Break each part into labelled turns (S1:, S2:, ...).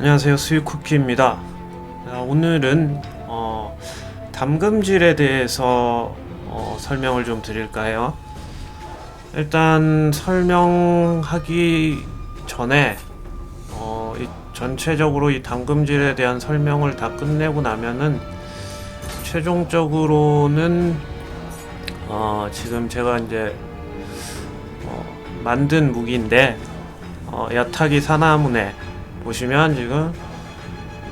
S1: 안녕하세요. 수유쿠키입니다. 아, 오늘은 어, 담금질에 대해서 어, 설명을 좀 드릴까 해요? 일단 설명하기 전에 어, 이 전체적으로 이 담금질에 대한 설명을 다 끝내고 나면은 최종적으로는 어, 지금 제가 이제 어, 만든 무기인데 어, 야타기 사나무네 보시면 지금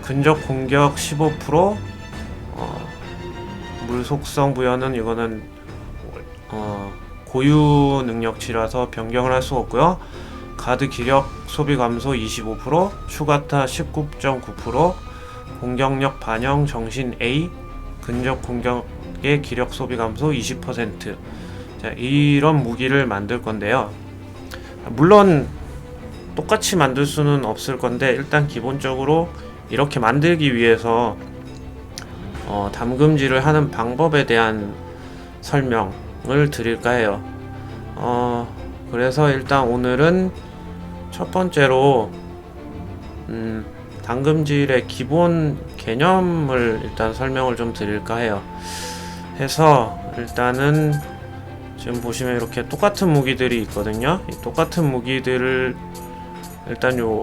S1: 근접 공격 15% 어, 물 속성 부여는 이거는 어, 고유 능력치라서 변경을 할 수가 없고요. 가드 기력 소비 감소 25%, 추가타 19.9%, 공격력 반영 정신 A, 근접 공격의 기력 소비 감소 20%. 자, 이런 무기를 만들 건데요. 물론 똑같이 만들 수는 없을 건데 일단 기본적으로 이렇게 만들기 위해서 어, 담금질을 하는 방법에 대한 설명을 드릴까 해요. 어, 그래서 일단 오늘은 첫 번째로 음, 담금질의 기본 개념을 일단 설명을 좀 드릴까 해요. 해서 일단은 지금 보시면 이렇게 똑같은 무기들이 있거든요. 이 똑같은 무기들을 일단 요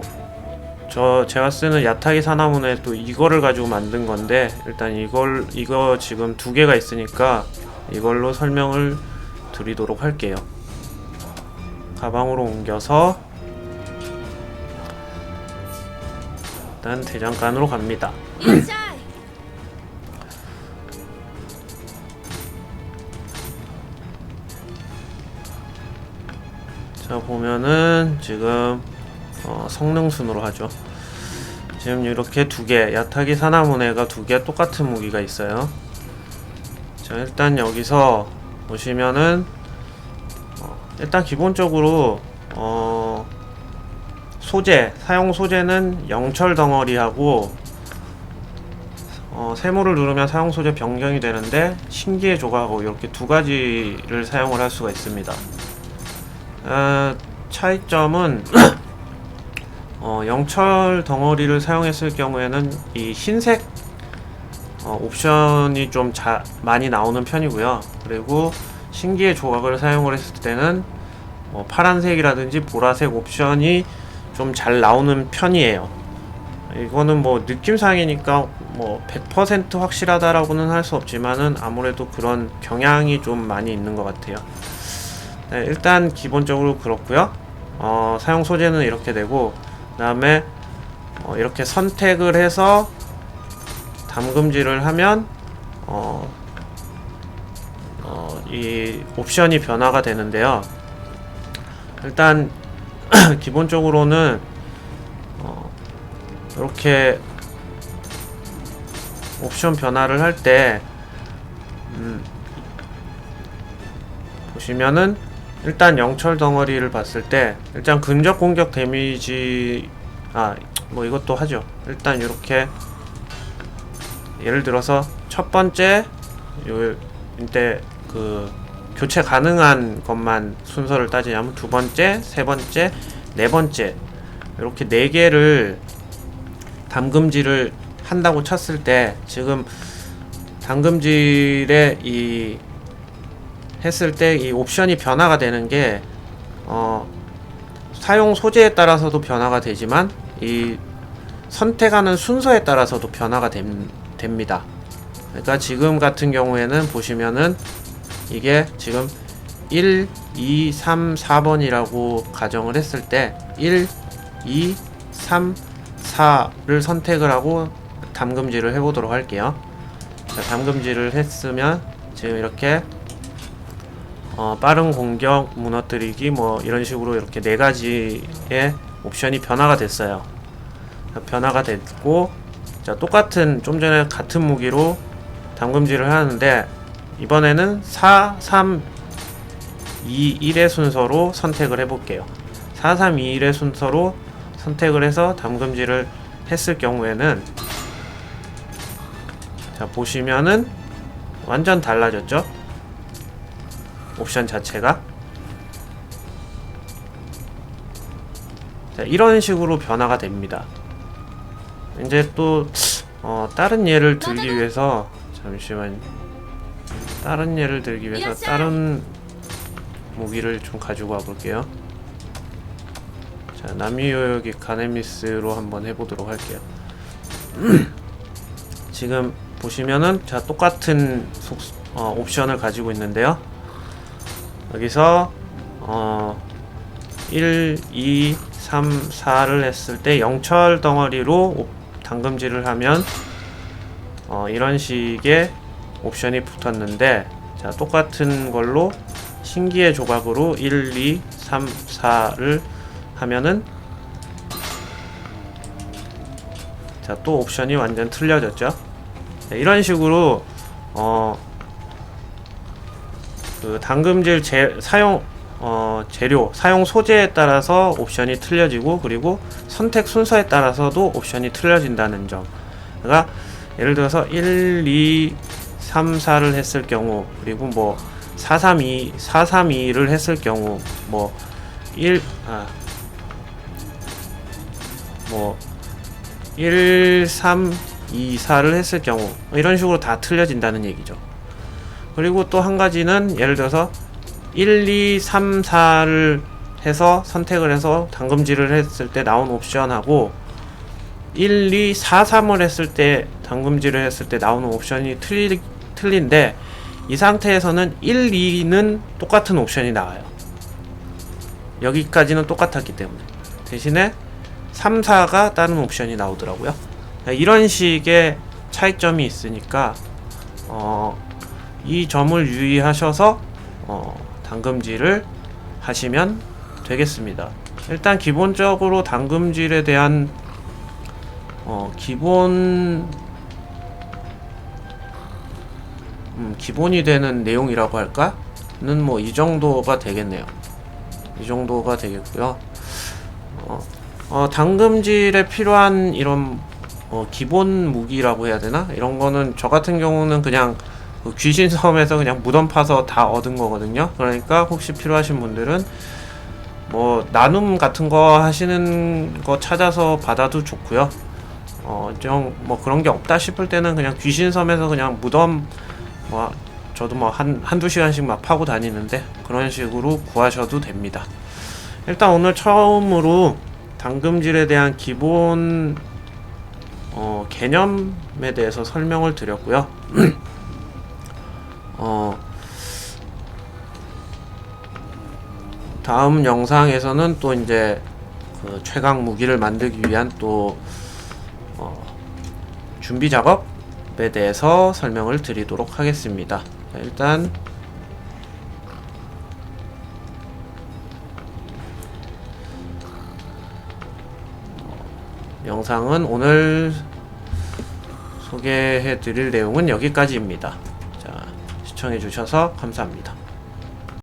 S1: 저 제가 쓰는 야타기 사나무네 또 이거를 가지고 만든 건데 일단 이걸 이거 지금 두 개가 있으니까 이걸로 설명을 드리도록 할게요. 가방으로 옮겨서 일단 대장간으로 갑니다. 자 보면은 지금 어, 성능 순으로 하죠. 지금 이렇게 두 개, 야타기 사나무네가 두 개 똑같은 무기가 있어요. 자 일단 여기서 보시면은 어, 일단 기본적으로 어, 소재 사용 소재는 영철 덩어리하고 어, 세모를 누르면 사용 소재 변경이 되는데 신기의 조각하고 이렇게 두 가지를 사용을 할 수가 있습니다. 어, 차이점은 어, 영철 덩어리를 사용했을 경우에는 이 흰색 어, 옵션이 좀 자, 많이 나오는 편이고요. 그리고 신기의 조각을 사용을 했을 때는 뭐 파란색이라든지 보라색 옵션이 좀 잘 나오는 편이에요. 이거는 뭐 느낌상이니까 뭐 100% 확실하다라고는 할 수 없지만은 아무래도 그런 경향이 좀 많이 있는 것 같아요. 네, 일단 기본적으로 그렇고요. 어, 사용 소재는 이렇게 되고 그 다음에 어, 이렇게 선택을 해서 담금질을 하면 어, 어, 이 옵션이 변화가 되는데요. 일단 기본적으로는 어, 이렇게 옵션 변화를 할때 음, 보시면은 일단 영철 덩어리를 봤을 때 일단 근접 공격 데미지 아 뭐 이것도 하죠. 일단 이렇게 예를 들어서 첫 번째 요 이때 그 교체 가능한 것만 순서를 따지자면 두 번째, 세 번째, 네 번째 이렇게 네 개를 담금질을 한다고 쳤을 때 지금 담금질의 이 했을 때 이 옵션이 변화가 되는 게 어, 사용 소재에 따라서도 변화가 되지만 이 선택하는 순서에 따라서도 변화가 됨, 됩니다. 그러니까 지금 같은 경우에는 보시면은 이게 지금 1, 2, 3, 4번이라고 가정을 했을 때 1, 2, 3, 4를 선택을 하고 담금질을 해보도록 할게요. 자, 담금질을 했으면 지금 이렇게 어, 빠른 공격, 무너뜨리기 뭐 이런 식으로 이렇게 네 가지의 옵션이 변화가 됐어요. 자, 변화가 됐고 자 똑같은 좀 전에 같은 무기로 담금질을 하는데 이번에는 4, 3, 2, 1의 순서로 선택을 해볼게요. 4, 3, 2, 1의 순서로 선택을 해서 담금질을 했을 경우에는 자 보시면은 완전 달라졌죠? 옵션 자체가 자, 이런 식으로 변화가 됩니다. 이제 또 어, 다른 예를 들기 위해서 잠시만 다른 예를 들기 위해서 다른 무기를 좀 가지고 와볼게요. 자 남유효역이 가네미스로 한번 해보도록 할게요. 지금 보시면은 자 똑같은 속, 어, 옵션을 가지고 있는데요. 여기서 어, 1, 2, 3, 4를 했을 때 영철 덩어리로 옵- 당금질을 하면 어, 이런 식의 옵션이 붙었는데 자 똑같은 걸로 신기의 조각으로 1, 2, 3, 4를 하면은 자 또 옵션이 완전 틀려졌죠? 네, 이런 식으로 어, 그 당금질 재, 사용 어, 재료 사용 소재에 따라서 옵션이 틀려지고 그리고 선택 순서에 따라서도 옵션이 틀려진다는 점. 그러니까 예를 들어서 1, 2, 3, 4를 했을 경우 그리고 뭐 4, 3, 2, 4, 3, 2를 했을 경우 뭐 1, 아, 뭐 1, 3, 2, 4를 했을 경우 이런 식으로 다 틀려진다는 얘기죠. 그리고 또 한 가지는 예를 들어서 1, 2, 3, 4를 해서 선택을 해서 당금질을 했을 때 나온 옵션하고 1, 2, 4, 3을 했을 때 당금질을 했을 때 나오는 옵션이 틀리, 틀린데 이 상태에서는 1, 2는 똑같은 옵션이 나와요. 여기까지는 똑같았기 때문에 대신에 3, 4가 다른 옵션이 나오더라고요. 이런 식의 차이점이 있으니까 어, 이 점을 유의하셔서 어, 당금질을 하시면 되겠습니다. 일단 기본적으로 당금질에 대한 어, 기본 음, 기본이 되는 내용이라고 할까?는 뭐 이 정도가 되겠네요. 이 정도가 되겠고요. 어, 어, 당금질에 필요한 이런 어, 기본 무기라고 해야 되나? 이런 거는 저 같은 경우는 그냥 그 귀신 섬에서 그냥 무덤 파서 다 얻은 거거든요. 그러니까 혹시 필요하신 분들은 뭐 나눔 같은 거 하시는 거 찾아서 받아도 좋고요. 어, 좀 뭐 그런 게 없다 싶을 때는 그냥 귀신 섬에서 그냥 무덤 뭐 저도 뭐 한 한두 시간씩 막 파고 다니는데 그런 식으로 구하셔도 됩니다. 일단 오늘 처음으로 당금질에 대한 기본 어, 개념에 대해서 설명을 드렸고요. 다음 영상에서는 또 이제 그 최강 무기를 만들기 위한 또 어, 준비 작업에 대해서 설명을 드리도록 하겠습니다. 자, 일단 영상은 오늘 소개해 드릴 내용은 여기까지입니다. 자, 시청해 주셔서 감사합니다.